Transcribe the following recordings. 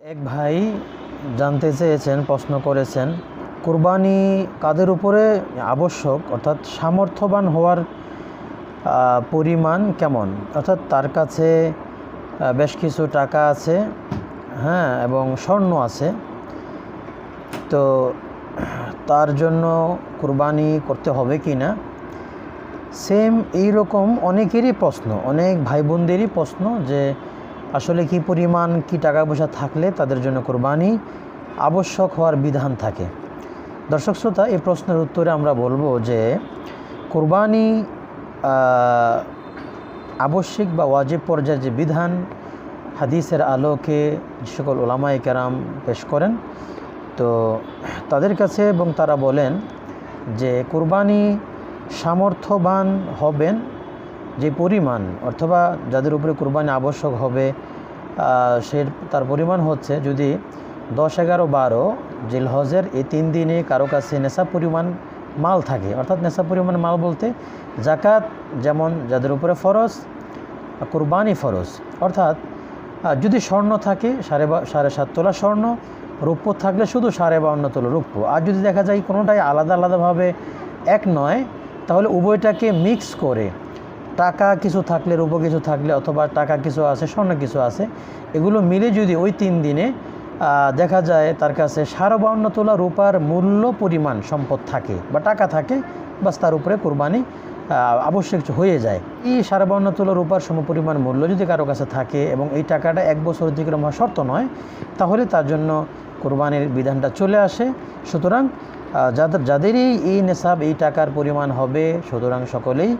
এক ভাই জানতে চেয়েছেন, প্রশ্ন করেছেন, কুরবানি কাদের উপরে আবশ্যক? অর্থাৎ সামর্থ্যবান হওয়ার পরিমাণ কেমন? অর্থাৎ তার কাছে বেশ কিছু টাকা আছে হ্যাঁ এবং স্বর্ণ আছে। তো তার জন্য কুরবানি করতে হবে কি না? সেম এই রকম অনেকেরই প্রশ্ন, অনেক ভাই বোনদেরই প্রশ্ন যে আসলে কি পরিমাণ, কি টাকা পয়সা থাকলে তাদের জন্য কোরবানি আবশ্যক হওয়ার বিধান থাকে? দর্শক শ্রোতা, এই প্রশ্নের উত্তরে আমরা বলব যে কোরবানি আবশ্যিক বা ওয়াজিব পর্যায়ের যে বিধান হাদিসের আলোকে যে সকল ওলামাই কেরাম পেশ করেন। তো তাদের কাছে এবং তারা বলেন যে কোরবানি সামর্থ্যবান হবেন যে পরিমাণ, অথবা যাদের উপরে কোরবানি আবশ্যক হবে সে তার পরিমাণ হচ্ছে যদি দশ, এগারো, বারো জিলহজের এই তিন দিনে কারও কাছে নেশা পরিমাণ মাল থাকে, অর্থাৎ নেশা পরিমাণ মাল বলতে জাকাত যেমন যাদের উপরে ফরজ কোরবানি ফরজ। অর্থাৎ যদি স্বর্ণ থাকে, সাড়ে সাড়ে সাত তোলা স্বর্ণ, রৌপ্য থাকলে শুধু সাড়ে বাউন্ন তোলা রৌপ্য। আর যদি দেখা যায় কোনোটাই আলাদা আলাদাভাবে এক নয়, তাহলে উভয়টাকে মিক্স করে টাকা কিছু থাকলে, রূপ কিছু থাকলে অথবা টাকা কিছু আছে, স্বর্ণ কিছু আছে, এগুলো মিলে যদি ওই তিন দিনে দেখা যায় তার কাছে সাড়ে বাউন্ন তোলা রূপার মূল্য পরিমাণ সম্পদ থাকে বা টাকা থাকে, বাস তার উপরে কোরবানি আবশ্যক হয়ে যায়। এই সাড়ে বাউন্ন তোলা রূপার সমপরিমাণ মূল্য যদি কারও কাছে থাকে এবং এই টাকাটা এক বছর অতিক্রম হওয়া শর্ত নয়, তাহলে তার জন্য কোরবানির বিধানটা চলে আসে। সুতরাং যাদের যাদেরই এই নেশাব, এই টাকার পরিমাণ হবে, সুতরাং সকলেই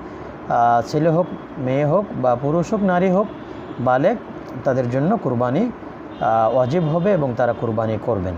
ছেলে হোক, মেয়ে হোক বা পুরুষ হোক, নারী হোক, বালেক, তাদের জন্য কুরবানি অজীব হবে এবং তারা কুরবানি করবেন।